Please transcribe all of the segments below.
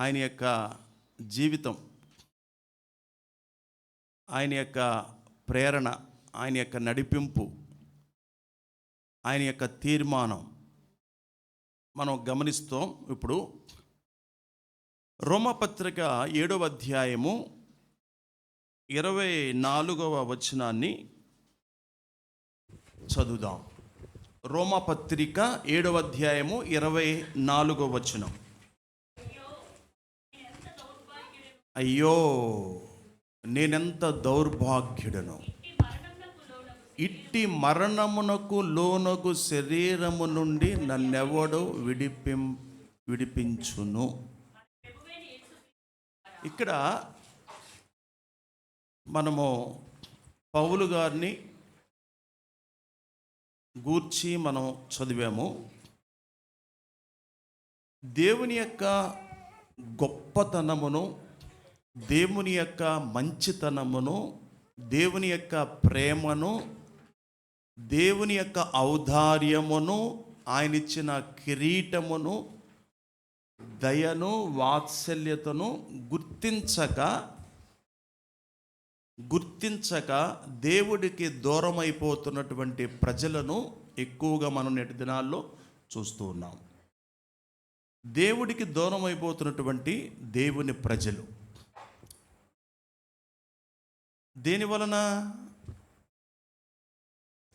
ఆయన యొక్క జీవితం ఆయన యొక్క ప్రేరణ ఆయన యొక్క నడిపింపు ఆయన యొక్క తీర్మానం మనం గమనిస్తాం. ఇప్పుడు రోమపత్రిక ఏడవ అధ్యాయము ఇరవై నాలుగవ వచనాన్ని చదువుదాం. రోమపత్రిక ఏడవ అధ్యాయము ఇరవై నాలుగవ వచనం. అయ్యో నేనెంత దౌర్భాగ్యుడను? ఇట్టి మరణమునకు లోనగు శరీరము నుండి నన్నెవడో విడిపిం విడిపించును. ఇక్కడ మనము పౌలు గారిని గూర్చి మనం చదివాము. దేవుని యొక్క గొప్పతనమును దేవుని యొక్క మంచితనమును దేవుని యొక్క ప్రేమను దేవుని యొక్క ఔదార్యమును ఆయన ఇచ్చిన కిరీటమును దయను వాత్సల్యతను గుర్తించక గుర్తించక దేవుడికి దూరం అయిపోతున్నటువంటి ప్రజలను ఎక్కువగా మనం నేటి దినాల్లో చూస్తూ ఉన్నాం. దేవుడికి దూరం అయిపోతున్నటువంటి దేవుని ప్రజలు. దేని వలన?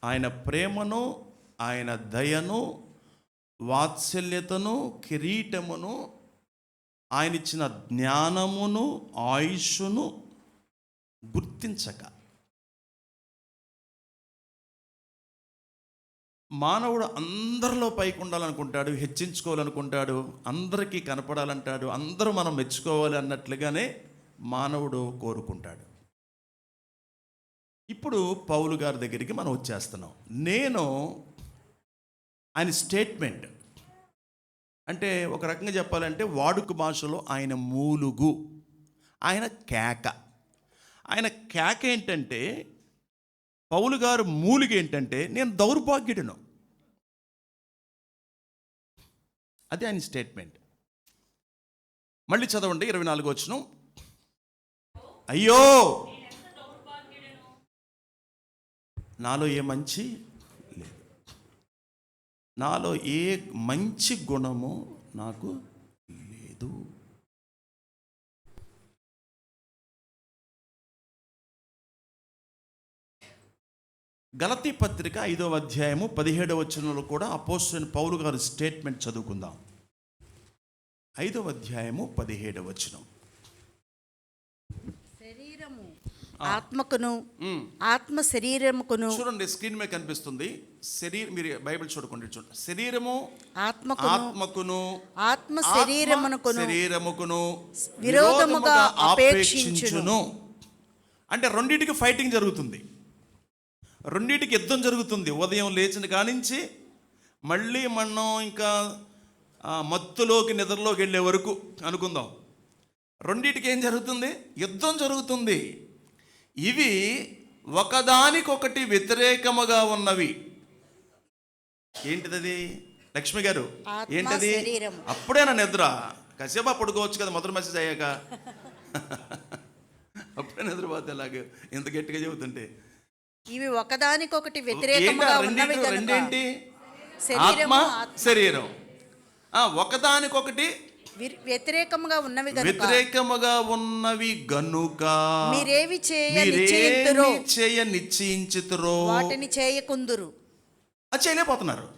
ఆయన ప్రేమను ఆయన దయను వాత్సల్యతను కిరీటమును ఆయన ఇచ్చిన జ్ఞానమును ఆయుష్ను గుర్తించక. మానవుడు అందరిలో పైకి ఉండాలనుకుంటాడు హెచ్చించుకోవాలనుకుంటాడు అందరికీ కనపడాలంటాడు అందరూ మనం మెచ్చుకోవాలి అన్నట్లుగానే మానవుడు కోరుకుంటాడు. ఇప్పుడు పౌలు గారి దగ్గరికి మనం వచ్చేస్తున్నాం. నేను ఆయన స్టేట్మెంట్. అంటే ఒక రకంగా చెప్పాలంటే వాడుక భాషలో ఆయన మూలుగు ఆయన కేక. ఆయన కేక ఏంటంటే పౌలు గారు మూలుగు ఏంటంటే నేను దౌర్భాగ్యుడను. అది ఆయన స్టేట్మెంట్. మళ్ళీ చదవండి ఇరవై నాలుగు వచ్చిన అయ్యో! నాలో ఏ మంచి లేదు. నాలో ఏ మంచి గుణము నాకు లేదు. గలతీ పత్రిక ఐదవ అధ్యాయము పదిహేడవ వచనంలో కూడా అపోజిషన్ పౌలు గారి స్టేట్మెంట్ చదువుకుందాం. ఐదవ అధ్యాయము పదిహేడవ వచనం శరీరము ఆత్మకును ఆత్మ శరీరముకును. చూడండి స్క్రీన్ మీద కనిపిస్తుంది. శరీరం మీరు బైబిల్ చూడకండి చూడండి. శరీరము ఆత్మకును ఆత్మకును ఆత్మ శరీరమునకును ఆత్మ శరీరముకును విరోధముగా అపేక్షించును. అంటే రెండింటికి ఫైటింగ్ జరుగుతుంది. రెండింటికి యుద్ధం జరుగుతుంది. ఉదయం లేచిన కానించి మళ్ళీ మనం ఇంకా మత్తులోకి నిద్రలోకి వెళ్ళే వరకు అనుకుందాం. రెండింటికి ఏం జరుగుతుంది? యుద్ధం జరుగుతుంది. ఇవి ఒకదానికొకటి వ్యతిరేకముగా ఉన్నవి. ఏంటిది లక్ష్మి గారు ఏంటది. అప్పుడేనా నిద్ర. కాసేపు పడుకోవచ్చు కదా మొదటి మెసేజ్ అయ్యాక. అప్పుడే నిద్రపోతే అలాగే ఇంత గట్టిగా చెబుతుంటే. ఇవి ఒకదానికొకటి ఉన్నవి రెండింటి ఆత్మ. శరీరం. ఆ, ఒకదానికొకటి వ్యతిరేకముగా ఉన్నవి వ్యతిరేకముగా ఉన్నవి గనుక మీరేవి చేయ నిశ్చయించుతురో. వాటిని చేయకుందురు. అది చేయలేకపోతున్నారు.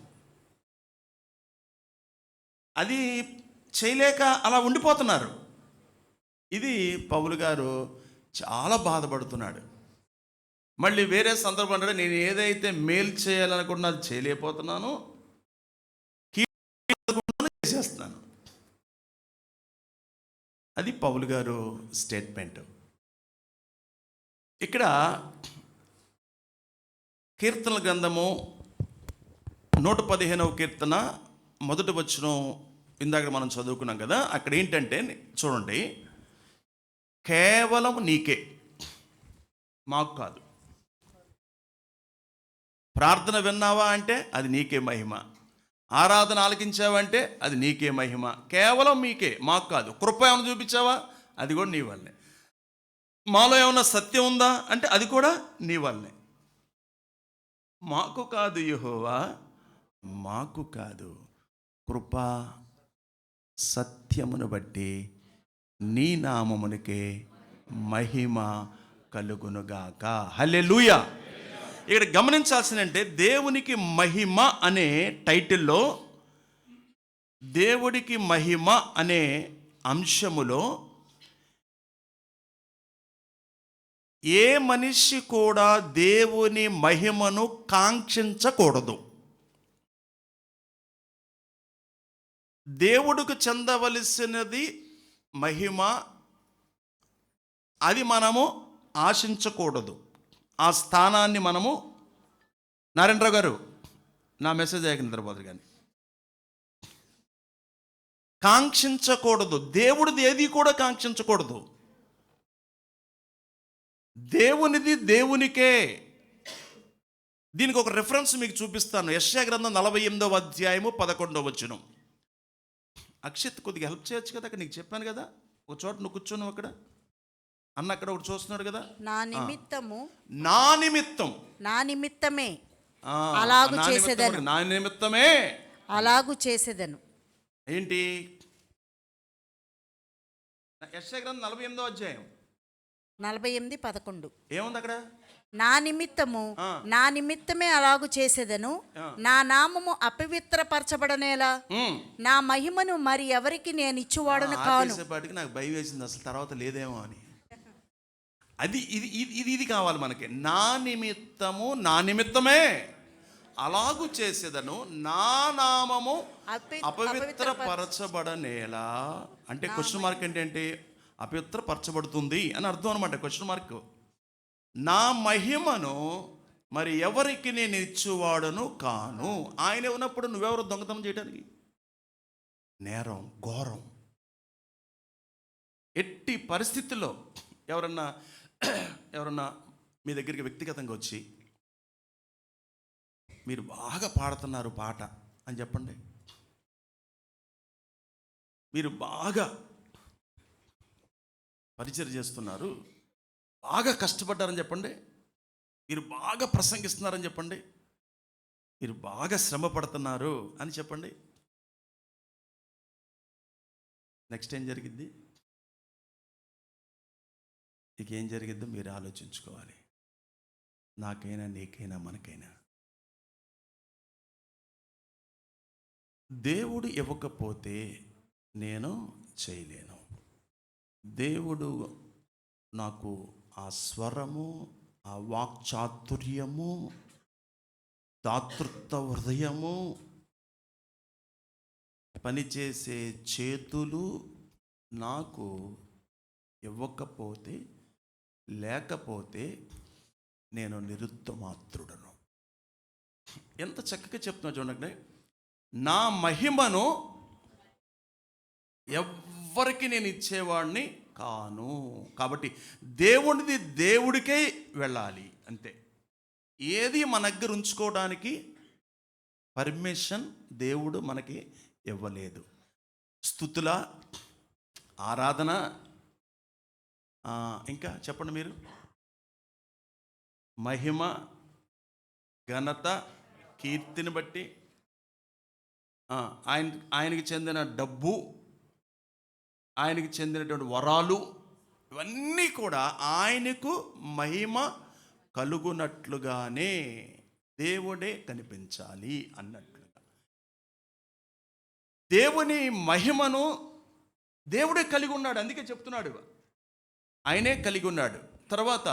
అది చేయలేక అలా ఉండిపోతున్నారు. ఇది పౌలు గారు చాలా బాధపడుతున్నాడు. మళ్ళీ వేరే సందర్భం అంటే నేను ఏదైతే మేలు చేయాలనుకున్నా అది చేయలేకపోతున్నాను. చేసేస్తున్నాను అది పౌలు గారు స్టేట్మెంట్. ఇక్కడ కీర్తనల గ్రంథము నూట పదిహేనవ కీర్తన మొదటి వచ్చిన ఇందాక మనం చదువుకున్నాం కదా అక్కడ ఏంటంటే చూడండి కేవలం నీకే మాకు కాదు. ప్రార్థన విన్నావా అంటే అది నీకే మహిమ. ఆరాధన ఆలకించావంటే అది నీకే మహిమ. కేవలం మీకే మాకు కాదు. కృప ఏమైనా చూపించావా? అది కూడా నీ వల్లే. మాలో ఏమైనా సత్యం ఉందా? అంటే అది కూడా నీ వల్లే. మాకు కాదు యహోవా మాకు కాదు. కృప సత్యమును బట్టి నీ నామమునికే మహిమ కలుగునుగాక. హల్లెలూయా! ఇక్కడ గమనించాల్సిందంటే దేవునికి మహిమ అనే టైటిల్లో దేవుడికి మహిమ అనే అంశములో ఏ మనిషి కూడా దేవుని మహిమను కాంక్షించకూడదు. దేవుడికి చెందవలసినది మహిమ అది మనము ఆశించకూడదు. ఆ స్థానాన్ని మనము నారాయణరావు గారు నా మెసేజ్ అయ్యాక నిద్రపోదు కానీ. కాంక్షించకూడదు. దేవుడిది ఏది కూడా కాంక్షించకూడదు. దేవునిది దేవునికే. దీనికి ఒక రెఫరెన్స్ మీకు చూపిస్తాను. యశ్యా గ్రంథం నలభై ఎనిమిదవ అధ్యాయము పదకొండవ వచనం. అక్షిత్ కొద్దిగా హెల్ప్ చేయొచ్చు కదా అక్కడ? నీకు చెప్పాను కదా? ఒక చోట నువ్వు కూర్చోను అక్కడ. అన్న అక్కడ ఒకటి చూస్తున్నాడు కదా? నా నిమిత్తము నా నిమిత్తం. నా నిమిత్తమే అలాగు చేసేదను. నా నిమిత్తమే. అలాగు చేసేదను. ఏంటి? యశ్యా గ్రంథం నలభై ఎనిమిదో అధ్యాయం. నలభై ఎనిమిది పదకొండు. ఏముంది అక్కడ? నా నిమిత్తము. నా నిమిత్తమే అలాగు చేసేదను. నా నామము అపవిత్రపరచబడనేలా. నా మహిమను మరి ఎవరికి నేను ఇచ్చువాడను కాను? నాకు భయం వేసింది. అసలు తర్వాత లేదేమో అని. అది ఇది ఇది ఇది ఇది కావాలి మనకి. నా నిమిత్తము నా నిమిత్తమే. అలాగు చేసేదను నా నామము అపి- అపవిత్రపరచబడనేలా అంటే క్వశ్చన్ మార్క్ ఏంటంటే అపవిత్రపరచబడుతుంది అని అర్థం అనమాట క్వశ్చన్ మార్క్ నా మహిమను మరి ఎవరికి నేను ఇచ్చువాడను కాను. ఆయన ఉన్నప్పుడు నువ్వెవరు దొంగతనం చేయడానికి నేరం ఘోరం. ఎట్టి పరిస్థితుల్లో ఎవరన్నా ఎవరన్నా మీ దగ్గరికి వ్యక్తిగతంగా వచ్చి మీరు బాగా పాడుతున్నారు పాట అని చెప్పండి. మీరు బాగా పరిచయం చేస్తున్నారు బాగా కష్టపడ్డారని చెప్పండి. మీరు బాగా ప్రసంగిస్తున్నారని చెప్పండి. మీరు బాగా శ్రమ పడుతున్నారు అని చెప్పండి. నెక్స్ట్ ఏం జరిగింది ఇక ఏం జరిగిద్దో మీరు ఆలోచించుకోవాలి. నాకైనా నీకైనా మనకైనా. దేవుడు ఇవ్వకపోతే నేను చేయలేను. దేవుడు నాకు ఆ స్వరము ఆ వాక్చాతుర్యము దాతృత్వ హృదయము పనిచేసే చేతులు నాకు ఇవ్వకపోతే లేకపోతే నేను నిరుద్ధమాత్రుడను ఎంత చక్కగా చెప్తున్నా చూడండి. నా మహిమను ఎవ్వరికి నేను ఇచ్చేవాడిని కాను. కాబట్టి దేవుడిది దేవుడికే వెళ్ళాలి అంతే. ఏది మన దగ్గర ఉంచుకోవడానికి పర్మిషన్ దేవుడు మనకి ఇవ్వలేదు. స్థుతుల ఆరాధన ఇంకా చెప్పండి మీరు. మహిమ ఘనత కీర్తిని బట్టి ఆయన ఆయనకి చెందిన డబ్బు ఆయనకి చెందినటువంటి వరాలు ఇవన్నీ కూడా ఆయనకు మహిమ కలుగునట్లుగానే దేవుడే కనిపించాలి అన్నట్లుగా. దేవుని మహిమను దేవుడే కలిగి ఉన్నాడు అందుకే చెప్తున్నాడు ఆయనే కలిగి ఉన్నాడు. తర్వాత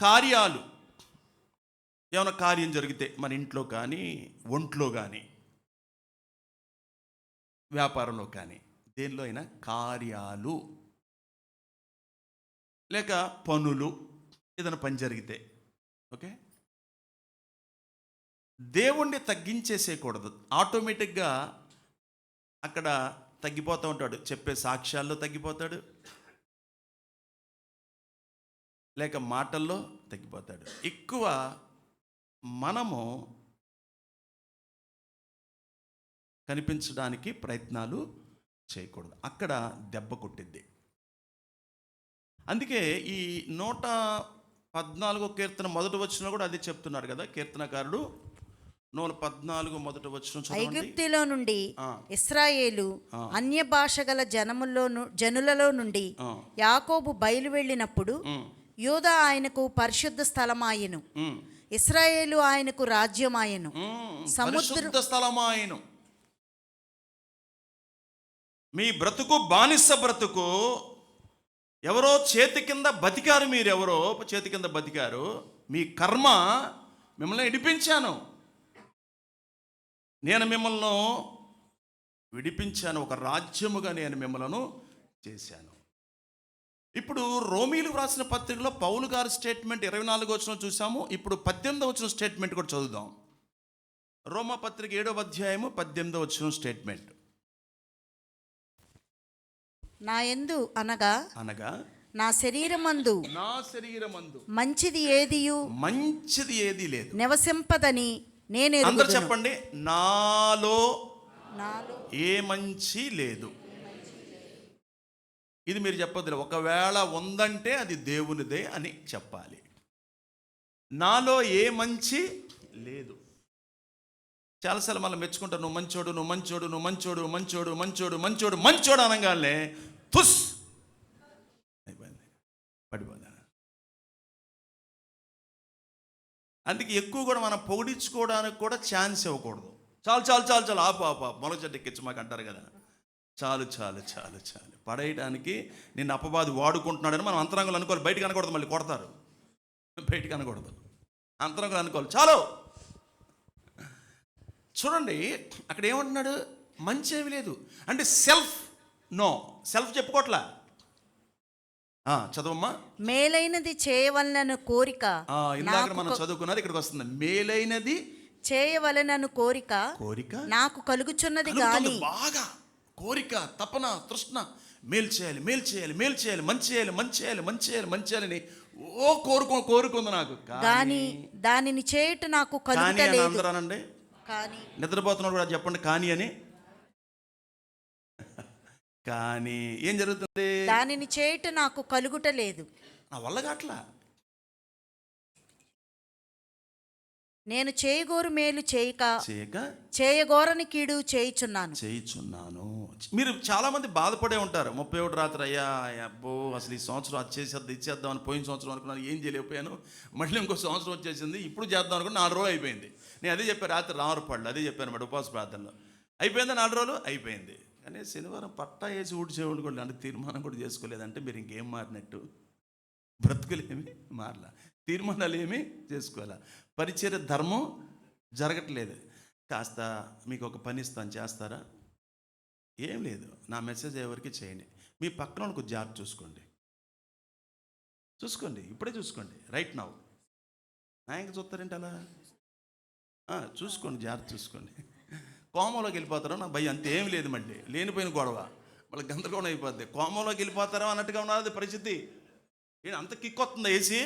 కార్యాలు. ఏమైనా కార్యం జరిగితే మన ఇంట్లో కానీ ఒంట్లో కానీ వ్యాపారంలో కానీ దేనిలో అయినా కార్యాలు. లేక పనులు ఏదైనా పని జరిగితే ఓకే? దేవుణ్ణి తగ్గించేసేయకూడదు. ఆటోమేటిక్గా అక్కడ తగ్గిపోతూ ఉంటాడు. చెప్పే సాక్ష్యాల్లో తగ్గిపోతాడు. లేక మాటల్లో తగ్గిపోతాడు ఎక్కువ మనము కనిపించడానికి ప్రయత్నాలు చేయకూడదు అక్కడ దెబ్బ కొట్టిద్ది అందుకే ఈ నూట పద్నాలుగో కీర్తన మొదటి వచ్చిన కూడా అదే చెప్తున్నాడు కదా కీర్తనకారుడు నూట పద్నాలుగు మొదటి వచ్చిన ఐగుప్తిలో నుండి. ఇస్రాయేలు. అన్య భాష గల జనముల్లో ను- జనులలో నుండి. యాకోబు బయలు వెళ్ళినప్పుడు యూదా ఆయనకు పరిశుద్ధ స్థలమాయెను. ఇస్రాయేలు ఆయనకు రాజ్యమాయెను. సముద్ర- స్థలమాయను. మీ బ్రతుకు బానిస బ్రతుకు ఎవరో చేతి కింద బతికారు మీరెవరో చేతి కింద బతికారు. మీ కర్మ మిమ్మల్ని ఇడిపించాను. నేను మిమ్మల్ని విడిపించాను. ఒక రాజ్యముగా నేను మిమ్మలను చేశాను. ఇప్పుడు రోమీలు వ్రాసిన పత్రికలో పౌలు గారి స్టేట్మెంట్ ఇరవై నాలుగు వచ్చిన చూసాము ఇప్పుడు పద్దెనిమిది వచ్చిన స్టేట్మెంట్ కూడా చదువుదాం. రోమా పత్రిక ఏడవ అధ్యాయము పద్దెనిమిది వచ్చిన స్టేట్మెంట్. నా యందు అనగా అనగా నా శరీరమందు నా శరీరమందు మంచిది ఏదియు? మంచిది ఏదీ లేదు. నివసింపదని నేను అందరు. చెప్పండి నాలో నాలో ఏ మంచి లేదు. ఇది మీరు చెప్పొద్దు ఒకవేళ ఉందంటే అది దేవునిదే అని చెప్పాలి. నాలో ఏ మంచి లేదు. చాలాసార్లు మళ్ళీ మెచ్చుకుంటాను నువ్వు మంచోడు నువ్వు మంచోడు నువ్వు మంచోడు మంచోడు మంచోడు మంచోడు మంచోడు అనగానే తుస్! అయిపోయింది. పడిపోయింది. అందుకే ఎక్కువ కూడా మనం పొగిడించుకోవడానికి కూడా ఛాన్స్ ఇవ్వకూడదు. చాలు చాలు చాలు చాలు ఆపు ఆపు ఆపు. మొలక చెట్టు ఎక్కించి మాకు అంటారు కదా. చాలు చాలు చాలు చాలు. పడేయడానికి నిన్ను అపవాది వాడుకుంటున్నాడని మనం అంతరంగంలో అనుకోవాలి. బయటకు అనకూడదు మళ్ళీ కొడతారు. బయటకు అనకూడదు. అంతరంగంలో అనుకోవాలి. చాలు! చూడండి అక్కడ ఏమంటున్నాడు? మంచి ఏమి లేదు. అంటే సెల్ఫ్ నో సెల్ఫ్ చెప్పుకోవట్లా ఆ, చదవమ్మా. మేలైనది చేయవలనను కోరిక. ఇందాక మనం చదువుకున్నది ఇక్కడికి వస్తుంది. మేలైనది చేయవలనను కోరిక కోరిక? నాకు కలుగుచున్నది గాని బాగా. కోరిక తపన తృష్ణ. మేలు చేయాలి మేలు చేయాలి మేలు చేయాలి మంచి చేయాలి మంచి చేయాలి మంచి చేయాలి మంచి చేయాలని ఓ కోరుకో కోరుకుంది నాకు. గాని దానిని చేయుట నాకు కానీ అని కలుగుటలేదు అందరూ అనండి కానీ నిద్రపోతున్నాడు కూడా చెప్పండి కానీ అని. కానీ ఏం జరుగుతుంది? దానిని చేయుట నాకు కలుగుటలేదు నా వల్ల కాట్లా? నేను చేయగోరు మేలు చేయక చేయక చేయగోరని కీడు చేయుచున్నాను. చేయిచున్నాను. మీరు చాలామంది బాధపడే ఉంటారు. ముప్పై ఒకటి రాత్రి అయ్యా అబ్బో అసలు ఈ సంవత్సరం అది చేసేద్దాం ఇచ్చేద్దాం అని పోయిన సంవత్సరం అనుకున్నాను. ఏం చేయలేకపోయాను. మళ్ళీ ఇంకో సంవత్సరం వచ్చేసింది. ఇప్పుడు చేద్దాం అనుకుని నాలుగు రోజులు అయిపోయింది. నేను అదే చెప్పాను రాత్రి రామరు పళ్ళు అదే చెప్పాను మాట ఉపవాస ప్రార్థనలో. అయిపోయిందా నాలుగు రోజులు? అయిపోయింది. కానీ శనివారం పట్టా వేసి ఊడ్చేవాడు కూడా అంటే తీర్మానం కూడా చేసుకోలేదంటే మీరు ఇంకేం మారినట్టు? బ్రతుకులేమి మారలా. తీర్మానాలు ఏమి చేసుకోవాలా. పరిచయ ధర్మం జరగట్లేదు. కాస్త మీకు ఒక పని ఇస్తాను చేస్తారా? ఏం లేదు. నా మెసేజ్ ఎవరికి చేయండి మీ పక్కన ఒక జాబ్ చూసుకోండి. చూసుకోండి. ఇప్పుడే చూసుకోండి. Right now. నా ఇంకా చూస్తారేంటి అలా? చూసుకోండి. జాగ్రత్త చూసుకోండి. కోమలోకి వెళ్ళిపోతారో నా భయం. అంతే ఏం లేదు మళ్ళీ. లేనిపోయిన గొడవ. వాళ్ళకి గందరగోళం అయిపోద్ది. కోమలోకి వెళ్ళిపోతారో అన్నట్టుగా ఉన్నది పరిస్థితి. ఏంటి అంత కిక్ వస్తుందా ఏసీ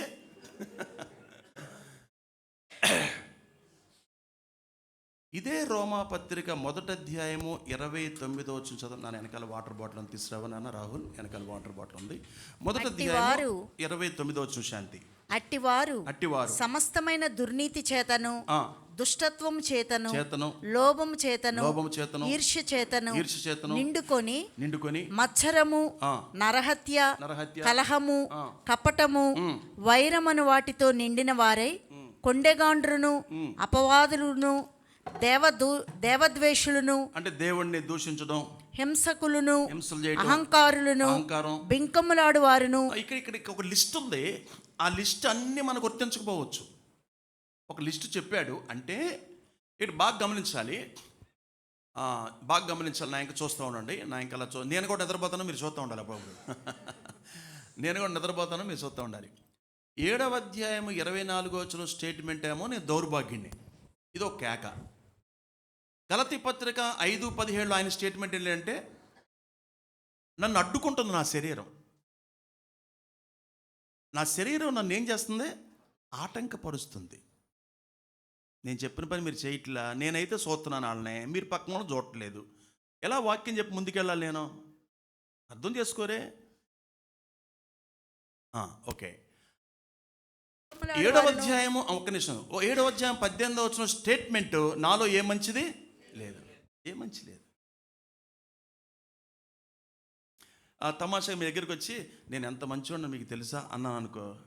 ఇదే రోమా పత్రిక మొదటి అధ్యాయము ఇరవై తొమ్మిదో వచ్చిన చదువు. నా వెనకాల వాటర్ బాటిల్ అని తీసుకురావనా రాహుల్? వెనకాల వాటర్ బాటిల్ ఉంది. మొదటి అధ్యాయం ఇరవై తొమ్మిదో వచ్చిన శాంతి. అట్టివారు అట్టివారు. సమస్తమైన దుర్నీతి చేతను దుష్టత్వం చేతను చేతను లోభము చేతను లోభము చేతను ఈర్ష్య చేతను ఈర్ష్య చేతను నిండుకొని నిండుకొని మత్సరము నరహత్య నరహత్య కలహము. కపటము వైరమను వాటితో నిండిన వారై కొండెగాండ్రును. అపవాదులను దేవదూ దేవద్వేషులను అంటే దేవుణ్ణి దూషించడం హింసకులను అహంకారులను అహంకారం బింకములాడు వారును ఇక్కడ ఇక్కడ ఒక లిస్ట్ ఉంది ఆ లిస్ట్ అన్నీ మనకు గుర్తించకపోవచ్చు ఒక లిస్ట్ చెప్పాడు అంటే ఇక్కడ బాగా గమనించాలి. బాగా గమనించాలి. నా ఇంకా చూస్తూ ఉండండి. నా ఇంకా అలా చూ నేను కూడా నిద్రపోతాను మీరు చూస్తూ ఉండాలి అప్పుడు. నేను కూడా నిద్రపోతాను మీరు చూస్తూ ఉండాలి. ఏడవ అధ్యాయము ఇరవై నాలుగో వచ్చిన స్టేట్మెంట్ ఏమో నేను దౌర్భాగ్యుణ్ణి. ఇది ఒక కేక. గలతి పత్రిక ఐదు పదిహేడులో ఆయన స్టేట్మెంట్ ఏంటంటే నన్ను అడ్డుకుంటుంది నా శరీరం. నా శరీరం నన్ను ఏం చేస్తుంది? ఆటంకపరుస్తుంది. నేను చెప్పిన పని మీరు చేయట్లా? నేనైతే చూస్తున్నాను వాళ్ళని. మీరు పక్కన వాళ్ళు చూడట్లేదు. ఎలా వాక్యం చెప్పి ముందుకెళ్ళాలి నేను? అర్థం చేసుకోరే. ఓకే. ఏడవ అధ్యాయము ఆ, ఒక్క నిమిషం. ఓ ఏడవ అధ్యాయం పద్దెనిమిదవ వచ్చిన స్టేట్మెంట్ నాలో ఏ మంచిది? లేదు. ఏ మంచి లేదు. ఆ తమాషా మీ దగ్గరికి వచ్చి నేను ఎంత మంచివాడినో మీకు తెలుసా? అన్నాను అనుకో.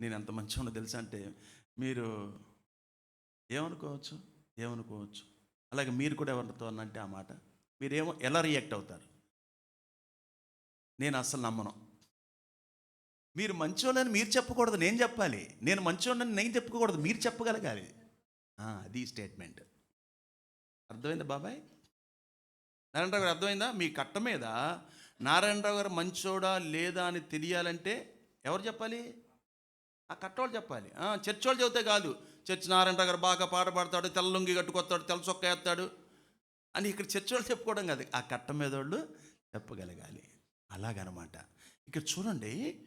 నేను ఎంత మంచివాడినో తెలుసా? అంటే మీరు ఏమనుకోవచ్చు? ఏమనుకోవచ్చు? అలాగే మీరు కూడా ఎవరితో అన్నంటే ఆ మాట. మీరేమో ఎలా రియాక్ట్ అవుతారు? నేను అస్సలు నమ్మను. మీరు మంచోళ్ళని మీరు చెప్పకూడదు నేను చెప్పాలి. నేను మంచోళ్ళని నేను చెప్పుకోకూడదు మీరు చెప్పగలగాలి. అది స్టేట్మెంట్. అర్థమైందా బాబాయ్? నారాయణరావు గారు అర్థమైందా? మీ కట్ట మీద నారాయణరావు గారు మంచోడా లేదా అని తెలియాలంటే ఎవరు చెప్పాలి? ఆ కట్టోళ్ళు చెప్పాలి. చర్చోళ్ళు చెబితే కాదు. చర్చి నారాయణ గారు బాగా పాట పాడతాడు తెల్ల లుంగి కట్టుకొస్తాడు తెల్ల చొక్క వేస్తాడు. అని ఇక్కడ చర్చ వాళ్ళు చెప్పుకోవడం కాదు ఆ కట్ట మీద వాళ్ళు చెప్పగలగాలి. అలాగనమాట. ఇక్కడ చూడండి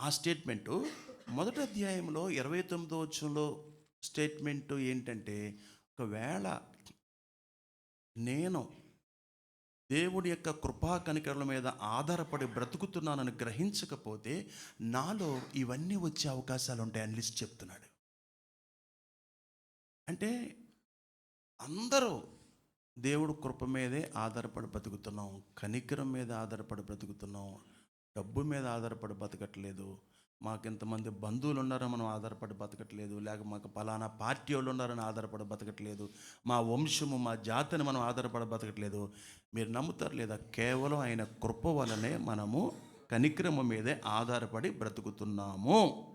ఆ స్టేట్మెంటు మొదటి అధ్యాయంలో ఇరవై తొమ్మిదో వచ్చంలో స్టేట్మెంటు ఏంటంటే ఒకవేళ నేను దేవుడి యొక్క కృపా కనికరల మీద ఆధారపడి బ్రతుకుతున్నానని గ్రహించకపోతే నాలో ఇవన్నీ వచ్చే అవకాశాలు ఉంటాయని లిస్ట్ చెప్తున్నాడు. అంటే అందరూ దేవుడు కృప మీదే ఆధారపడి బ్రతుకుతున్నాం కనికరం మీద ఆధారపడి బ్రతుకుతున్నాం డబ్బు మీద ఆధారపడి బతకట్లేదు మాకు ఇంతమంది బంధువులు ఉన్నారని మనం ఆధారపడి బతకట్లేదు లేక మాకు పలానా పార్టీ వాళ్ళు ఉన్నారని ఆధారపడి బతకట్లేదు మా వంశము మా జాతిని మనం ఆధారపడి బతకట్లేదు. మీరు నమ్ముతారు లేదా? కేవలం ఆయన కృప వలనే మనము కనిక్రమ మీదే ఆధారపడి బ్రతుకుతున్నాము.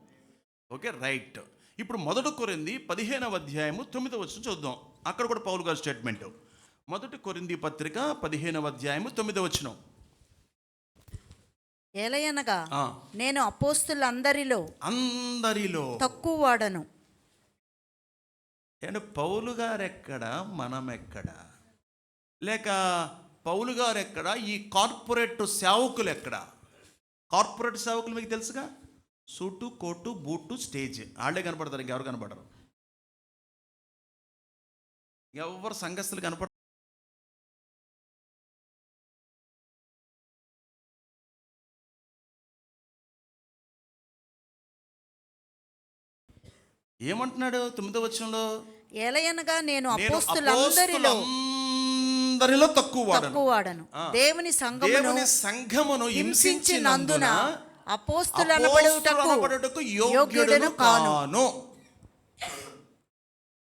Okay right. ఇప్పుడు మొదటి కొరింది పదిహేనవ అధ్యాయము తొమ్మిదవ వచ్చిన చూద్దాం. అక్కడ కూడా పౌలు గారి స్టేట్మెంట్ మొదటి కొరింది పత్రిక పదిహేనవ అధ్యాయము తొమ్మిదవ వచ్చిన ఎలయనగా నేను అపోస్తులందరిలో అందరిలో తక్కువ వాడను అంటే పౌలు గారు ఎక్కడ మనం ఎక్కడ లేక పౌలు గారు ఎక్కడ ఈ కార్పొరేట్ సేవకులు ఎక్కడ కార్పొరేట్ సేవకులు మీకు తెలుసుగా? Suit coat boot stage. వాళ్ళే కనపడతారు ఇంకెవరు కనపడరు. ఎవరు సంఘస్థులు కనపడ ఏమంటున్నాడు తొమ్మిదో వచ్చంలో ఎలయనగా నేను అపోస్తులందరిలో అందరిలో తక్కువ వాడను. సంఘమును దేవుని సంఘమును హింసించినందున యోగ్యుడను యోగ్యుడను కాను.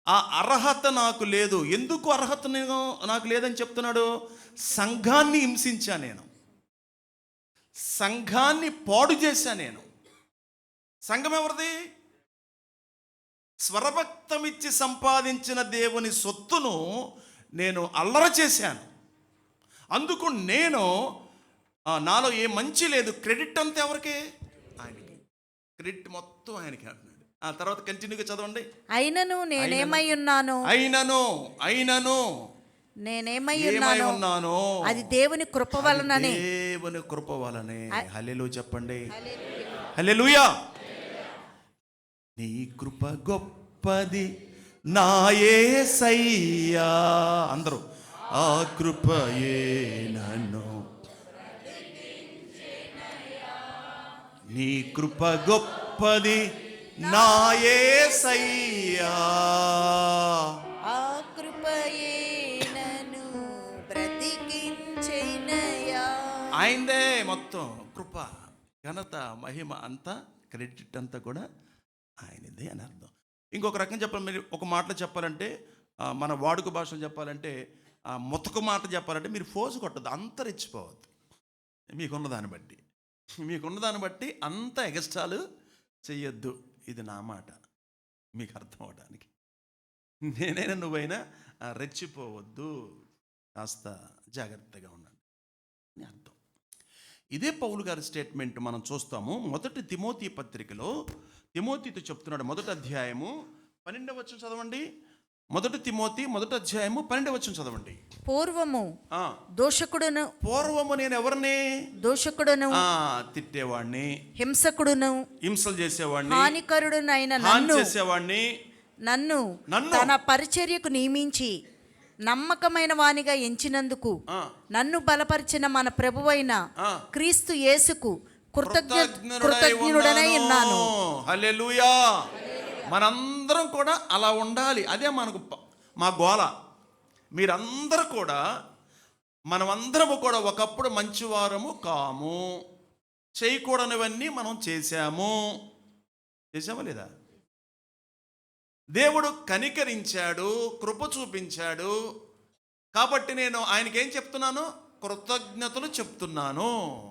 ఆ అర్హత నాకు లేదు. ఎందుకు అర్హత నేను నాకు లేదని చెప్తున్నాడు? సంఘాన్ని హింసించా నేను. సంఘాన్ని పాడు చేశా నేను. సంఘం ఎవరిది? స్వరభక్తమిచ్చి సంపాదించిన దేవుని సొత్తును నేను అల్లర చేశాను. అందుకు నేను నాలో ఏ మంచి లేదు. క్రెడిట్ అంతా ఎవరికి? ఆయనకి. క్రెడిట్ మొత్తం ఆయనకి అంటున్నాడు. ఆ తర్వాత కంటిన్యూగా చదవండి. అయినను నేనేమై ఉన్నాను. అయినను అయినను. నేనేమై ఉన్నాను. అది దేవుని కృప వలననే. దేవుని కృప వలనే. హల్లెలూయా చెప్పండి. హల్లెలూయా. నీ కృప గొప్పది. నా యేసయ్యా అందరూ ఆ కృపయే నన్ను నీ కృప గొప్పది నా యేసయ్యా ఆ కృపయే నన్ను బ్రతికించెనయా ఆయనదే మొత్తం కృప ఘనత మహిమ అంతా క్రెడిట్ అంతా కూడా ఆయనదే అని అర్థం. ఇంకొక రకం చెప్పాలి మీరు ఒక మాటలో చెప్పాలంటే మన వాడుక భాషలో చెప్పాలంటే ముతక మాట చెప్పాలంటే మీరు ఫోజు కొట్టద్దు అంత రెచ్చిపోవద్దు మీకున్న దాన్ని బట్టి. మీకున్న దాన్ని బట్టి అంత ఎగస్ట్రాలు చెయ్యొద్దు. ఇది నా మాట. మీకు అర్థం అవడానికి. నేనైనా నువ్వైనా రెచ్చిపోవద్దు. కాస్త జాగ్రత్తగా ఉండండి. అని అర్థం. ఇదే పౌలు గారి స్టేట్మెంట్ మనం చూస్తాము. మొదటి తిమోతి పత్రికలో తిమోతితో చెప్తున్నాడు మొదటి అధ్యాయము పన్నెండవ వచ్చం చదవండి. మొదటి తిమోతి మొదటి అధ్యాయము పన్నెండవ వచ్చం చదవండి. పూర్వము దోషకుడును పూర్వము నేను ఎవరిని? దోషకుడును తిట్టేవాడిని హింసకుడును హింసలు చేసేవాడిని హానికరుడునైన హాని నన్ను చేసేవాడిని నన్ను నన్ను. తన పరిచర్యకు నియమించి నమ్మకమైన వానిగా ఎంచినందుకు. నన్ను బలపరిచిన మన ప్రభువైన. క్రీస్తు యేసుకు కృతజ్ఞ కృతజ్ఞుడై కృతజ్ఞుడనై ఉన్నాను. హల్లెలూయా. మనందరం కూడా అలా ఉండాలి. అదే మనకు మా గోల. మీరందరూ కూడా మనమందరము కూడా ఒకప్పుడు మంచివారము కాము. చేయకూడనివన్నీ మనం చేశాము. చేసామా లేదా? దేవుడు కనికరించాడు కృప చూపించాడు. కాబట్టి నేను ఆయనకేం చెప్తున్నాను? కృతజ్ఞతలు చెప్తున్నాను.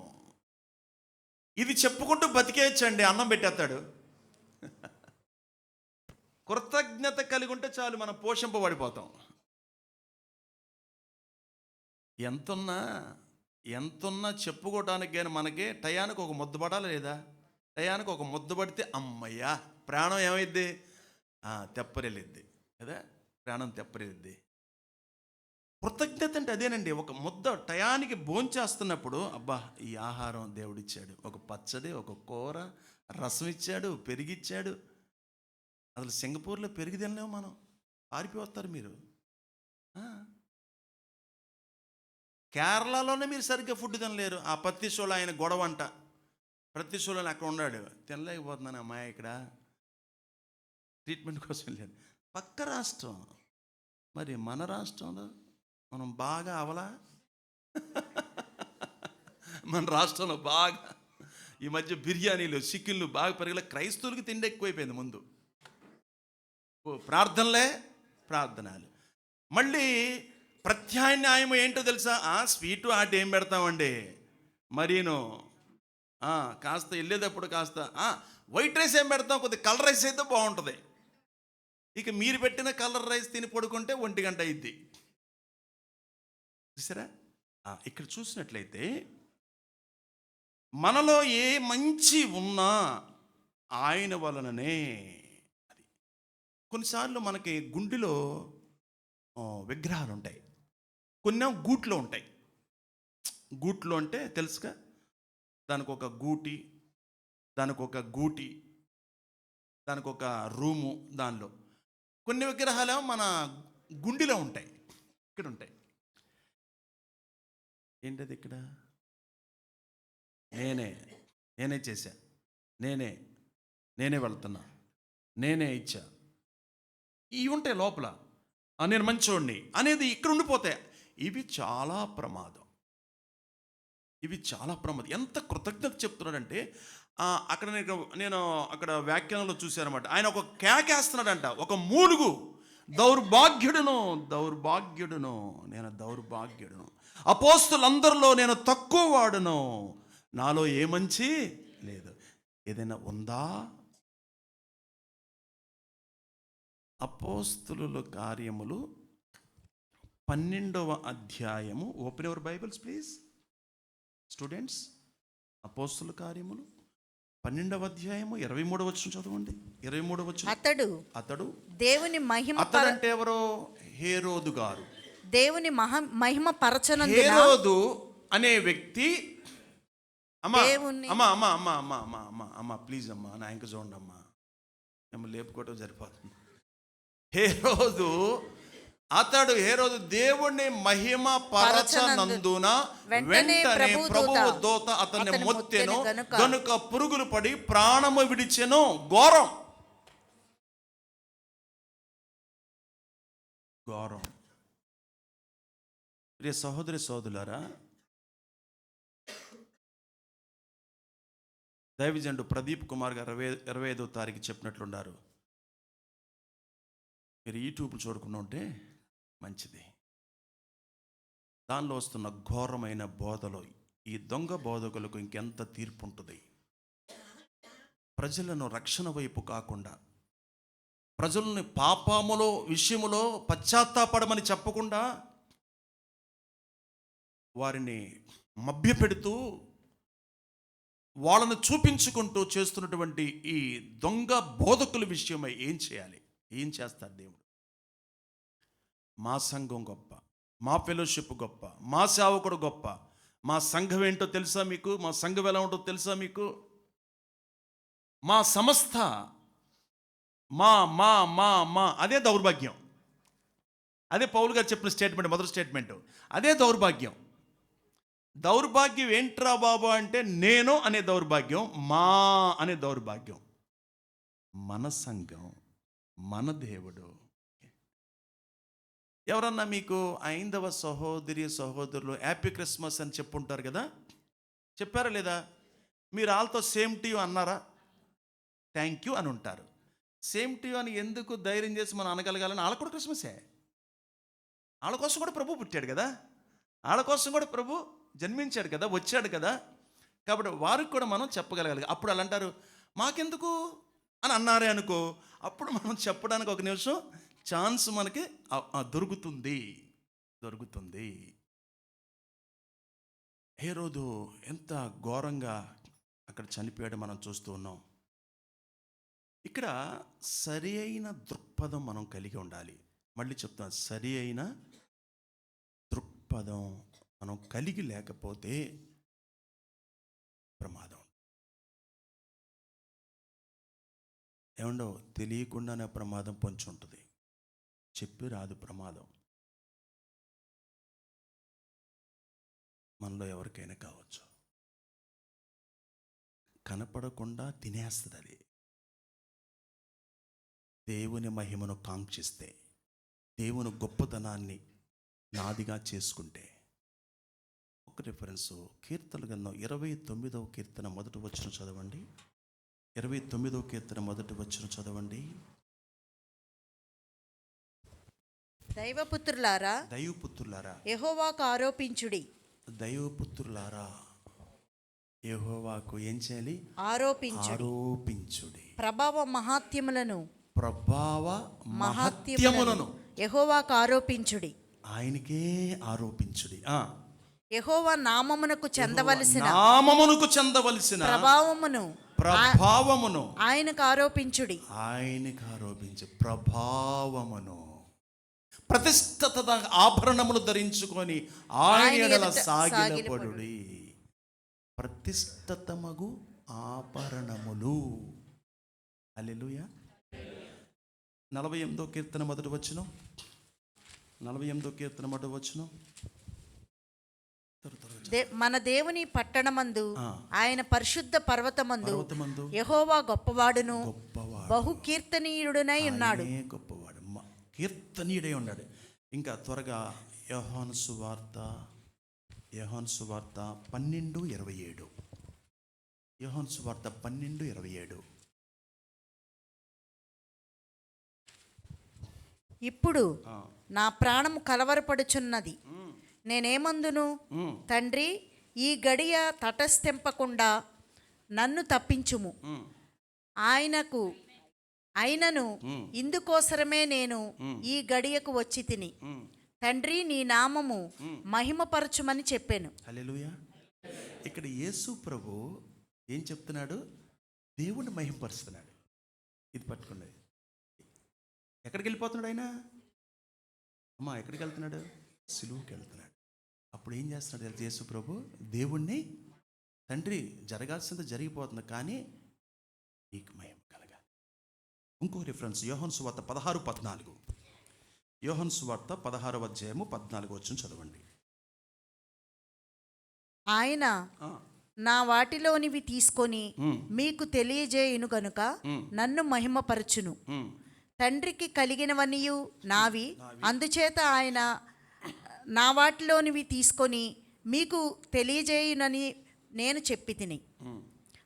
ఇది చెప్పుకుంటూ బతికేయచ్చండి. అన్నం పెట్టేస్తాడు. కృతజ్ఞత కలిగి ఉంటే చాలు మనం పోషింపబడిపోతాం. ఎంతున్నా ఎంతున్నా చెప్పుకోవడానికి కానీ మనకి టయానికి ఒక ముద్దపడాలి లేదా? టయానికి ఒక ముద్ద పడితే అమ్మయ్యా ప్రాణం ఏమైద్ది? తెప్పరెళ్ళిద్ది కదా? ప్రాణం తెప్పరెళ్ళిద్ది కృతజ్ఞత అంటే అదేనండి. ఒక ముద్ద టయానికి భోంచేస్తున్నప్పుడు అబ్బా ఈ ఆహారం దేవుడిచ్చాడు. ఒక పచ్చడి ఒక కూర రసం ఇచ్చాడు పెరిగిచ్చాడు. అసలు సింగపూర్లో పెరిగి తినలేము మనం పారిపోతారు మీరు. కేరళలోనే మీరు సరిగ్గా ఫుడ్ తినలేరు. ఆ పత్తిశూల ఆయన గొడవ అంట ప్రతిశూలని అక్కడ ఉన్నాడు. తినలేకపోతున్నాను అమ్మాయి ఇక్కడ. ట్రీట్మెంట్ కోసం లేదు పక్క రాష్ట్రం. మరి మన రాష్ట్రంలో మనం బాగా అవలా. మన రాష్ట్రంలో బాగా ఈ మధ్య బిర్యానీలు చికెన్లు బాగా పెరిగలే క్రైస్తవులకి తిండి ఎక్కువైపోయింది ముందు. ప్రార్థనలే ప్రార్థనలు. మళ్ళీ ప్రత్యామ్నాయం ఏంటో తెలుసా? ఆ స్వీటు ఆట ఏం పెడతామండి. మరీను. కాస్త వెళ్ళేటప్పుడు కాస్త వైట్ రైస్ ఏం పెడతాం? కొద్ది కలర్ రైస్ అయితే బాగుంటుంది. ఇక మీరు పెట్టిన కలర్ రైస్ తిని పడుకుంటే ఒంటి గంట అయింది చూసారా? ఇక్కడ చూసినట్లయితే మనలో ఏ మంచి ఉన్నా ఆయన వలననే కొన్నిసార్లు మనకి గుండెలో విగ్రహాలు ఉంటాయి. కొన్ని గూట్లో ఉంటాయి. గూట్లో అంటే తెలుసుగా? దానికి ఒక గూటి దానికి ఒక గూటి దానికి ఒక రూము దానిలో. కొన్ని విగ్రహాలు మన గుండెలో ఉంటాయి. ఇక్కడ ఉంటాయి. ఏంటది ఇక్కడ? నేనే నేనే చేశా. నేనే నేనే వెళ్తున్నా. నేనే ఇచ్చా. ఇవి ఉంటాయి లోపల. నేను మంచోడిని అనేది ఇక్కడ ఉండిపోతాయి ఇవి చాలా ప్రమాదం. ఇవి చాలా ప్రమాదం. ఎంత కృతజ్ఞత చెప్తున్నాడంటే అక్కడ నేను నేను అక్కడ వ్యాఖ్యానంలో చూశానమాట. ఆయన ఒక కేకేస్తున్నాడంట ఒక మూలుగు. దౌర్భాగ్యుడును దౌర్భాగ్యుడును నేను దౌర్భాగ్యుడును. అపోస్తులందరిలో నేను తక్కువ వాడును. నాలో ఏ మంచి లేదు. ఏదైనా ఉందా? అపోస్తుల కార్యములు పన్నెండవ అధ్యాయము. Open your bibles please students అపోస్తుల కార్యములు పన్నెండవ అధ్యాయము. ఇరవై మూడవ వచ్చిన చదవండి. ఇరవై మూడవ వచ్చిన అతడు అతడు దేవుని మహిమ పర- అతడంటే ఎవరో? హేరోదు గారు. దేవుని మహ మహిమ పరచనందున హేరోదు అనే వ్యక్తి అమ్మా అమ్మా అమ్మా అమ్మా అమ్మా అమ్మా అమ్మా అమ్మా ప్లీజ్ అమ్మా నా ఇంక చూడండి అమ్మా. మేము లేపుకోవటం సరిపోతుంది. హేరోదు అతడు హేరోదు దేవుణ్ణి మహిమ పరచనందున వెంటనే ప్రభువు దూత అతన్ని అతని మొత్తెను గనుక గనుక పురుగులు పడి ప్రాణము విడిచెను ఘోరం. ఘోరం. ప్రియ సహోదరి సోదరులారా దైవజండు ప్రదీప్ కుమార్ గారు ఇరవై ఇరవై ఐదో తారీఖు చెప్పినట్లున్నారు. మీరు యూట్యూబ్ చూడకుండా ఉంటే మంచిది. దానిలో వస్తున్న ఘోరమైన బోధలు ఈ దొంగ బోధకులకు ఇంకెంత తీర్పు ఉంటుంది ప్రజలను రక్షణ వైపు కాకుండా ప్రజల్ని పాపములో విషయములో పశ్చాత్తాపడమని చెప్పకుండా వారిని మభ్యపెడుతూ వాళ్ళను చూపించుకుంటూ చేస్తున్నటువంటి ఈ దొంగ బోధకుల విషయమై ఏం చేయాలి? ఏం చేస్తాడు దేవుడు? మా సంఘం గొప్ప మా ఫెలోషిప్ గొప్ప మా సేవకుడు గొప్ప. మా సంఘం ఏంటో తెలుసా మీకు? మా సంఘం ఎలా ఉంటుందో తెలుసా మీకు? మా సంస్థ మా మా మా మా అదే దౌర్భాగ్యం. అదే పౌలు గారు చెప్పిన స్టేట్మెంట్ మొదటి స్టేట్మెంట్ అదే దౌర్భాగ్యం. దౌర్భాగ్యం ఏంట్రా బాబు అంటే నేను అనే దౌర్భాగ్యం మా అనే దౌర్భాగ్యం. మన సంఘం మన దేవుడు. ఎవరన్నా మీకు ఐందవ సహోదరి సహోదరులు హ్యాపీ క్రిస్మస్ అని చెప్పుంటారు కదా? చెప్పారా లేదా? మీరు వాళ్ళతో సేమ్ టు యూ అన్నారా? థ్యాంక్ యూ అని ఉంటారు. సేమ్ టు యూ అని ఎందుకు ధైర్యం చేసి మనం అనగలగాలని వాళ్ళ కూడా క్రిస్మసే. వాళ్ళ కోసం కూడా ప్రభు పుట్టాడు కదా? వాళ్ళ కోసం కూడా ప్రభు జన్మించాడు కదా? వచ్చాడు కదా? కాబట్టి వారికి కూడా మనం చెప్పగలగాలి. అప్పుడు వాళ్ళు అంటారు మాకెందుకు అని అన్నారే అనుకో అప్పుడు మనం చెప్పడానికి ఒక నిమిషం ఛాన్స్ మనకి దొరుకుతుంది. దొరుకుతుంది. ఏ రోజు ఎంత ఘోరంగా అక్కడ చనిపోయాడు మనం చూస్తూ ఉన్నాం. ఇక్కడ సరి అయిన దృక్పథం మనం కలిగి ఉండాలి. మళ్ళీ చెప్తాను సరి అయిన దృక్పథం మనం కలిగి లేకపోతే ప్రమాదం. ఏమండో తెలియకుండానే ప్రమాదం పొంచి ఉంటుంది చెప్పి రాదు ప్రమాదం. మనలో ఎవరికైనా కావచ్చు. కనపడకుండా తినేస్తుంది అది దేవుని మహిమను కాంక్షిస్తే దేవుని గొప్పతనాన్ని నాదిగా చేసుకుంటే. ఒక రిఫరెన్స్ కీర్తన గంధం ఇరవై తొమ్మిదవ కీర్తన మొదటి వచ్చిన చదవండి. ఇరవై తొమ్మిదవ కీర్తన మొదటి వచ్చిన చదవండి. దైవపుత్రులారా దైవపుత్రులారా యెహోవాకు ఆరోపించుడి. దైవపుత్రులారా యెహోవాకు ఏం చేయాలి? ఆరోపించుడి. ఆరోపించుడి. ప్రభావ మహాత్యములను. ప్రభావ మహాత్యములను మహత్యములను. యెహోవాకు ఆరోపించుడి. ఆయనకే ఆరోపించుడి. ఆ. యెహోవా నామమునకు చెందవలసిన నామమునకు చెందవలసిన ప్రభావమును ప్రభావమును. ఆయనకు ఆరోపించుడి. ఆయనకు ఆరోపించి ప్రభావమును. ప్రతిష్టత ఆభరణములు ధరించుకొని ఆయన సాగిలపడుడి. ప్రతిష్టతమగు ఆభరణములు. అల్లెలుయ నలభై ఎనిమిదో కీర్తన మొదటి వచ్చును నలభై ఎనిమిదో కీర్తన మొదటి వచ్చును త్వర త్వరగా చెప్పు. దే- మన దేవుని పట్టణమందు. ఆయన పరిశుద్ధ పర్వతమందు యెహోవా గొప్పవాడును గొప్పవాడు. బహు కీర్తనీయుడునై ఉన్నాడు. గొప్పవాడు కీర్తనీయుడై ఉన్నాడు. ఇంకా త్వరగా యోహాను సువార్త యోహాను సువార్త పన్నెండు ఇరవై ఏడు. యోహాను సువార్త పన్నెండు ఇరవై ఏడు. ఇప్పుడు నా ప్రాణము కలవరపడుచున్నది. నేనేమందును? తండ్రి ఈ గడియ తటస్థింపకుండా నన్ను తప్పించుము. ఆయనకు అయినను ఇందుకోసరమే నేను ఈ గడియకు వచ్చి తిని. తండ్రి నీ నామము మహిమపరచుమని చెప్పాను. ఇక్కడ యేసు ప్రభు ఏం చెప్తున్నాడు? దేవుణ్ణి మహింపరుస్తున్నాడు. ఇది పట్టుకోండి. ఎక్కడికి వెళ్ళిపోతున్నాడు ఆయన? అమ్మా ఎక్కడికి వెళ్తున్నాడు? సిలువుకి వెళ్తున్నాడు. అప్పుడు ఏం చేస్తున్నాడు తెలుసా? యేసు ప్రభు దేవుణ్ణి తండ్రి జరగాల్సింది జరిగిపోతుంది కానీ నీకు మహిమ కలగాలి. ఇంకో రిఫరెన్స్ యోహన్ సువార్త పదహారు పద్నాలుగు. యోహన్ సువార్త పదహారవ అధ్యాయము పద్నాలుగు వచ్చిన చదవండి. ఆయన నా వాటిలోనివి తీసుకొని మీకు తెలియజేయును గనుక నన్ను మహిమపరచును. తండ్రికి కలిగినవనియు నావి. అందుచేత ఆయన నా వాటిలోనివి తీసుకొని మీకు తెలియజేయునని నేను చెప్పి తిని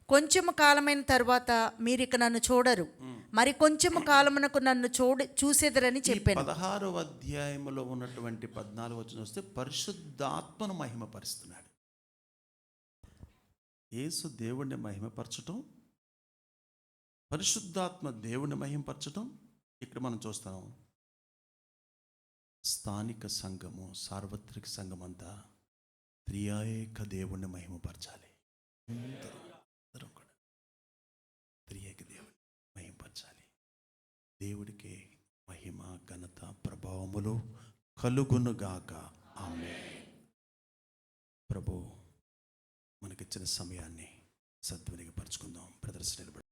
కొంచెము కాలమైన తర్వాత మీరు ఇక నన్ను చూడరు. మరి కొంచెము కాలమునకు నన్ను చూడ చూసేదరని చెప్పాను. పదహారవ అధ్యాయంలో ఉన్నటువంటి పద్నాలుగు వచ్చిన వస్తే పరిశుద్ధాత్మను మహిమపరుస్తున్నాడు. యేసు దేవుణ్ణి మహిమపరచటం పరిశుద్ధాత్మ దేవుణ్ణి మహిమపరచటం ఇక్కడ మనం చూస్తాం స్థానిక సంఘము సార్వత్రిక సంఘం అంతా త్రియేక దేవుణ్ణి మహిమపరచాలి. అందరం కూడా త్రియేక దేవుని మహిమపరచాలి. దేవుడికి మహిమ ఘనత ప్రభావములు కలుగునుగాక. ఆమె ప్రభు మనకిచ్చిన సమయాన్ని సద్వినియోగపరచుకుందాం. ప్రదర్శన